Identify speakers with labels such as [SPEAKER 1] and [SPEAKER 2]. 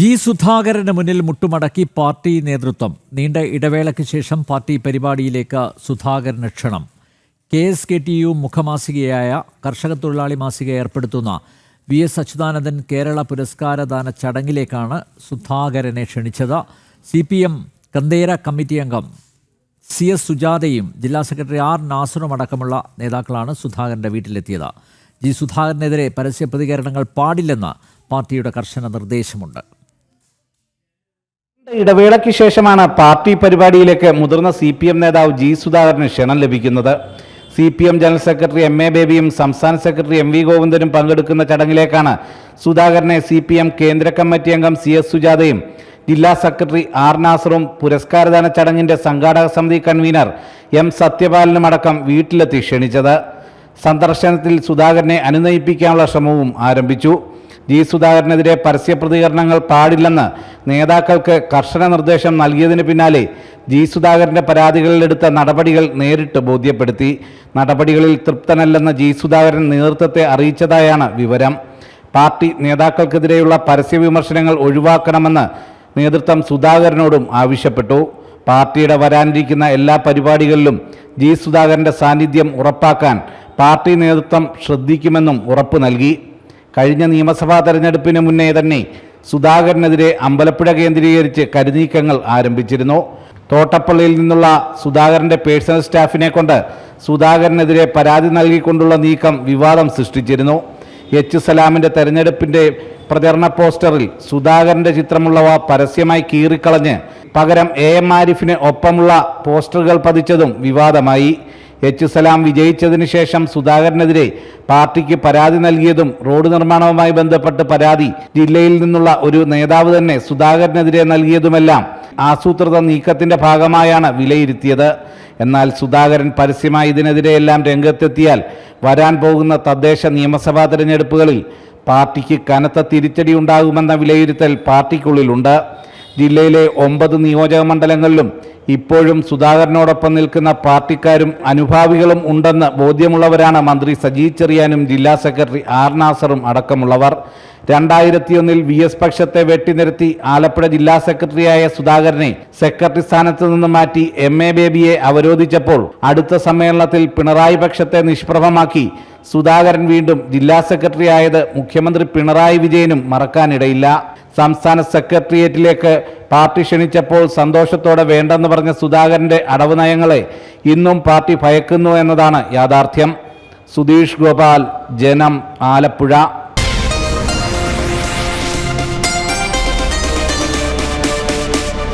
[SPEAKER 1] G സുധാകരന് മുന്നിൽ മുട്ടുമടക്കി party നേതൃത്വം. നീണ്ട ഇടവേളയ്ക്ക് ശേഷം പാർട്ടി പരിപാടിയിലേക്ക് സുധാകരന് ക്ഷണം. K S K T U മുഖമാസികയായ കർഷക തൊഴിലാളി മാസിക ഏർപ്പെടുത്തുന്ന വി എസ് അച്യുതാനന്ദൻ കേരള പുരസ്കാരദാന ചടങ്ങിലേക്കാണ് സുധാകരനെ ക്ഷണിച്ചത്. C P M Kanthera committee അംഗം സി എസ് സുജാതയും ജില്ലാ സെക്രട്ടറി ആർ നാസറും അടക്കമുള്ള നേതാക്കളാണ് സുധാകരന്റെ വീട്ടിലെത്തിയത്. ജി സുധാകരനെതിരെ പരസ്യ പ്രതികരണങ്ങൾ പാടില്ലെന്ന് പാർട്ടിയുടെ കർശന നിർദ്ദേശമുണ്ട്.
[SPEAKER 2] ഇടവേളയ്ക്ക് ശേഷമാണ് പാർട്ടി പരിപാടിയിലേക്ക് മുതിർന്ന സി പി എം നേതാവ് ജി സുധാകരന് ക്ഷണം ലഭിക്കുന്നത്. C P M general secretary M A ബേബിയും സംസ്ഥാന സെക്രട്ടറി എം വി ഗോവിന്ദനും പങ്കെടുക്കുന്ന ചടങ്ങിലേക്കാണ് സുധാകരനെ സി പി എം കേന്ദ്ര കമ്മിറ്റി അംഗം സി എസ് സുജാതയും ജില്ലാ സെക്രട്ടറി ആർ നാസറും പുരസ്കാരദാന ചടങ്ങിന്റെ സംഘാടക സമിതി കൺവീനർ എം സത്യപാലനും അടക്കം വീട്ടിലെത്തി ക്ഷണിച്ചത്. സന്ദർശനത്തിൽ സുധാകരനെ അനുനയിപ്പിക്കാനുള്ള ശ്രമവും ആരംഭിച്ചു. ജി സുധാകരനെതിരെ പരസ്യ പ്രതികരണങ്ങൾ പാടില്ലെന്ന് നേതാക്കൾക്ക് കർശന നിർദ്ദേശം നൽകിയതിന് പിന്നാലെ ജി സുധാകരന്റെ പരാതികളിലെടുത്ത നടപടികൾ നേരിട്ട് ബോധ്യപ്പെടുത്തി. നടപടികളിൽ തൃപ്തനല്ലെന്ന് ജി സുധാകരൻ നേതൃത്വത്തെ അറിയിച്ചതായാണ് വിവരം. പാർട്ടി നേതാക്കൾക്കെതിരെയുള്ള പരസ്യ വിമർശനങ്ങൾ ഒഴിവാക്കണമെന്ന് നേതൃത്വം സുധാകരനോടും ആവശ്യപ്പെട്ടു. പാർട്ടിയുടെ വരാനിരിക്കുന്ന എല്ലാ പരിപാടികളിലും ജി സുധാകരന്റെ സാന്നിധ്യം ഉറപ്പാക്കാൻ പാർട്ടി നേതൃത്വം ശ്രദ്ധിക്കുമെന്നും ഉറപ്പു നൽകി. കഴിഞ്ഞ നിയമസഭാ തെരഞ്ഞെടുപ്പിന് മുന്നേ തന്നെ സുധാകരനെതിരെ അമ്പലപ്പുഴ കേന്ദ്രീകരിച്ച് കരുനീക്കങ്ങൾ ആരംഭിച്ചിരുന്നു. തോട്ടപ്പള്ളിയിൽ നിന്നുള്ള സുധാകരന്റെ പേഴ്സണൽ സ്റ്റാഫിനെ കൊണ്ട് സുധാകരനെതിരെ പരാതി നൽകിക്കൊണ്ടുള്ള നീക്കം വിവാദം സൃഷ്ടിച്ചിരുന്നു. എച്ച് സലാമിന്റെ തെരഞ്ഞെടുപ്പിന്റെ പ്രചരണ പോസ്റ്ററിൽ സുധാകരന്റെ ചിത്രമുള്ളവ പരസ്യമായി കീറിക്കളഞ്ഞ് പകരം എ എം ആരിഫിന് ഒപ്പമുള്ള പോസ്റ്ററുകൾ പതിച്ചതും വിവാദമായി. എച്ച് സലാം വിജയിച്ചതിന് ശേഷം സുധാകരനെതിരെ പാർട്ടിക്ക് പരാതി നൽകിയതും റോഡ് നിർമ്മാണവുമായി ബന്ധപ്പെട്ട് പരാതി ജില്ലയിൽ നിന്നുള്ള ഒരു നേതാവ് തന്നെ സുധാകരനെതിരെ നൽകിയതുമെല്ലാം ആസൂത്രിത നീക്കത്തിന്റെ ഭാഗമായാണ് വിലയിരുത്തിയത്. എന്നാൽ സുധാകരൻ പരസ്യമായി ഇതിനെതിരെയെല്ലാം രംഗത്തെത്തിയാൽ വരാൻ പോകുന്ന തദ്ദേശ നിയമസഭാ തെരഞ്ഞെടുപ്പുകളിൽ പാർട്ടിക്ക് കനത്ത തിരിച്ചടി ഉണ്ടാകുമെന്ന വിലയിരുത്തൽ പാർട്ടിക്കുള്ളിലുണ്ട്. ജില്ലയിലെ ഒമ്പത് നിയോജക മണ്ഡലങ്ങളിലും ഇപ്പോഴും സുധാകരനോടൊപ്പം നിൽക്കുന്ന പാർട്ടിക്കാരും അനുഭാവികളും ഉണ്ടെന്ന് ബോധ്യമുള്ളവരാണ് മന്ത്രി സജി ചെറിയാനും ജില്ലാ സെക്രട്ടറി ആർ നാസറും അടക്കമുള്ളവർ. രണ്ടായിരത്തിയൊന്നിൽ വി എസ് പക്ഷത്തെ വെട്ടിനിരത്തി ആലപ്പുഴ ജില്ലാ സെക്രട്ടറിയായ സുധാകരനെ സെക്രട്ടറി സ്ഥാനത്ത് നിന്ന് മാറ്റി എം എ ബേബിയെ അവരോധിച്ചപ്പോൾ അടുത്ത സമ്മേളനത്തിൽ പിണറായി പക്ഷത്തെ നിഷ്പ്രഭമാക്കി. സുധാകരൻ വീണ്ടും ജില്ലാ സെക്രട്ടറി ആയത് മുഖ്യമന്ത്രി പിണറായി വിജയനും മറക്കാനിടയില്ല. സംസ്ഥാന സെക്രട്ടേറിയറ്റിലേക്ക് പാർട്ടി ക്ഷണിച്ചപ്പോൾ സന്തോഷത്തോടെ വേണ്ടെന്ന് പറഞ്ഞ സുധാകരന്റെ അടവ് നയങ്ങളെ ഇന്നും പാർട്ടി ഭയക്കുന്നു എന്നതാണ് യാഥാർത്ഥ്യം. സുധീഷ് ഗോപാൽ ജനം ആലപ്പുഴ.